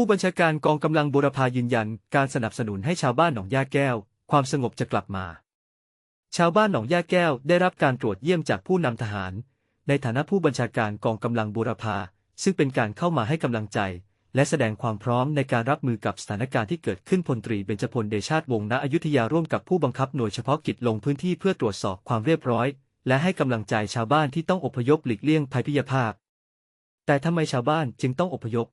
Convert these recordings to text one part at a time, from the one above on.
ผู้บัญชาการกองกำลังบูรพายืนยัน การสนับสนุนให้ชาวบ้านหนองย่าแก้ว ความสงบจะกลับมา ชาวบ้านหนองย่าแก้วได้รับการตรวจเยี่ยมจากผู้นำทหาร ในฐานะผู้บัญชาการกองกำลังบูรพาซึ่งเป็นการเข้ามาให้กำลังใจ และแสดงความพร้อมในการรับมือกับสถานการณ์ที่เกิดขึ้นพลตรีเบญจพลเดชาติวงศ์ณอยุธยาร่วมกับผู้บังคับหน่วยเฉพาะกิจลงพื้นที่เพื่อตรวจสอบความเรียบร้อย และให้กำลังใจชาวบ้านที่ต้องอพยพหลีกเลี่ยงภัยพิยภาพแต่ทำไมชาวบ้านจึงต้องอพยพ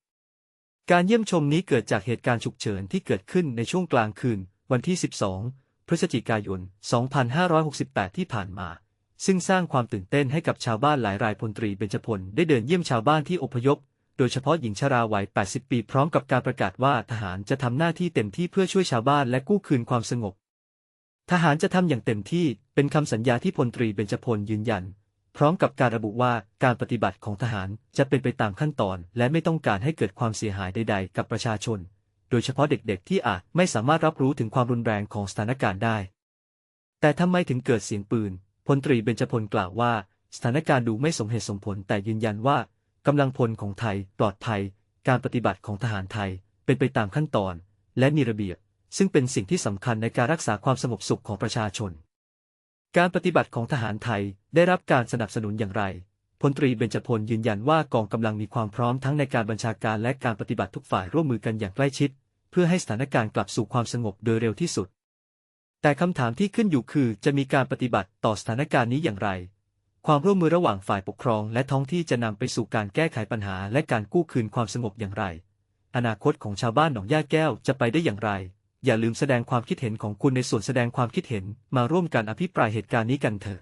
การเยี่ยมชมนี้เกิดจากเหตุการณ์ฉุกเฉินที่เกิดขึ้นในช่วงกลางคืน วันที่ 12 พฤศจิกายน 2568 ที่ผ่านมา ซึ่งสร้างความตื่นเต้นให้กับชาวบ้านหลายรายพลตรีเบญจพลได้เดินเยี่ยมชาวบ้านที่อพยพ โดยเฉพาะหญิงชราวัย 80 ปีพร้อมกับการประกาศว่าทหารจะทำหน้าที่เต็มที่เพื่อช่วยชาวบ้านและกู้คืนความสงบ ทหารจะทำอย่างเต็มที่เป็นคำสัญญาที่พลตรีเบญจพลยืนยัน พร้อมกับการระบุว่าการปฏิบัติของทหารจะเป็นไปตามขั้นตอน และไม่ต้องการให้เกิดความเสียหายใด ๆ กับประชาชน โดยเฉพาะเด็กๆ ที่อาจไม่สามารถรับรู้ถึงความรุนแรงของสถานการณ์ได้ แต่ทำไมถึงเกิดเสียงปืนพลตรีเบญจพลกล่าวว่า สถานการณ์ดูไม่สมเหตุสมผลแต่ยืนยันว่ากำลังพลของไทยปลอดภัย การปฏิบัติของทหารไทยเป็นไปตามขั้นตอน และมีระเบียบ ซึ่งเป็นสิ่งที่สำคัญในการรักษาความสงบสุขของประชาชน การปฏิบัติของทหารไทยได้รับการสนับสนุนอย่างไร พลตรีเบญจพลยืนยันว่ากองกำลังมีความพร้อมทั้งในการบัญชาการและการปฏิบัติทุกฝ่ายร่วมมือกันอย่างใกล้ชิด เพื่อให้สถานการณ์กลับสู่ความสงบโดยเร็วที่สุด แต่คำถามที่ขึ้นอยู่คือจะมีการปฏิบัติต่อสถานการณ์นี้อย่างไร ความร่วมมือระหว่างฝ่ายปกครองและท้องที่จะนำไปสู่การแก้ไขปัญหาและการกู้คืนความสงบอย่างไร อนาคตของชาวบ้านหนองย่าแก้วจะไปได้อย่างไร อย่าลืมแสดงความคิดเห็นของคุณในส่วนแสดงความคิดเห็นมาร่วมกันอภิปรายเหตุการณ์นี้กันเถอะ